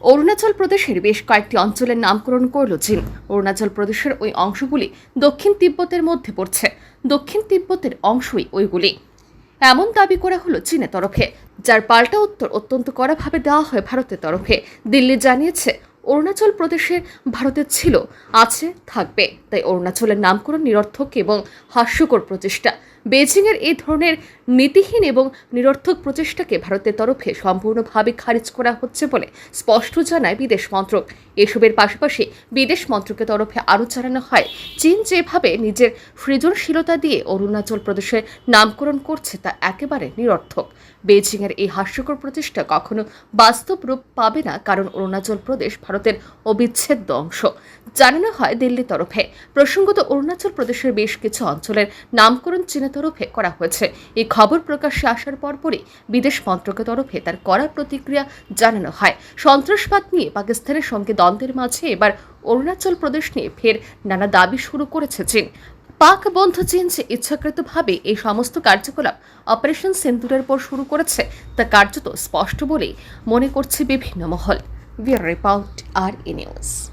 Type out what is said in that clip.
অরুণাচল প্রদেশের বেশ কয়েকটি অঞ্চলের নামকরণ করল চীন। অরুণাচল প্রদেশের ওই অংশগুলি দক্ষিণ তিব্বতের মধ্যে পড়ছে। দক্ষিণ তিব্বতের অংশই ওইগুলি। এমন দাবি করা হলো চীনের তরফে, যার পাল্টা উত্তর অত্যন্ত কড়াভাবে দেওয়া হয় ভারতের তরফে। দিল্লি জানিয়েছে অরুণাচল প্রদেশের ভারতের ছিল, আছে, থাকবে। তাই অরুণাচলের নামকরণ নিরর্থক এবং হাস্যকর প্রচেষ্টা। বেজিংয়ের এই ধরনের নীতিহীন এবং নিরর্থক প্রচেষ্টাকে ভারতের তরফে সম্পূর্ণভাবে খারিজ করা হচ্ছে বলে স্পষ্ট জানায় বিদেশ মন্ত্রক। এসবের পাশাপাশি বিদেশ মন্ত্রকের তরফে আরও জানানো হয়, চীন যেভাবে নিজের সৃজনশীলতা দিয়ে অরুণাচল প্রদেশের নামকরণ করছে তা একেবারে নিরর্থক। বেজিংয়ের এই হাস্যকর প্রচেষ্টা কখনো বাস্তব রূপ পাবে না, কারণ অরুণাচল প্রদেশ ভারতের অবিচ্ছেদ্য অংশ। জানানো হয় দিল্লির তরফে। প্রসঙ্গত অরুণাচল প্রদেশের বেশ কিছু অঞ্চলের নামকরণ চীনের তরফে করা হয়েছে। এই খবর প্রকাশ্যে আসার পরপরই বিদেশ মন্ত্রকের তরফে তার কড়া প্রতিক্রিয়া জানানো হয়। সন্ত্রাসবাদ নিয়ে পাকিস্তানের সঙ্গে দ্বন্দ্বের মাঝে এবার অরুণাচল প্রদেশ নিয়ে ফের নানা দাবি শুরু করেছে চীন। পাক বন্ধু চীন যে ইচ্ছাকৃতভাবে এই সমস্ত কার্যকলাপ অপারেশন সিন্দুরের পর শুরু করেছে, তা কার্যত স্পষ্ট বলেই মনে করছে বিভিন্ন মহল। we rip out our news.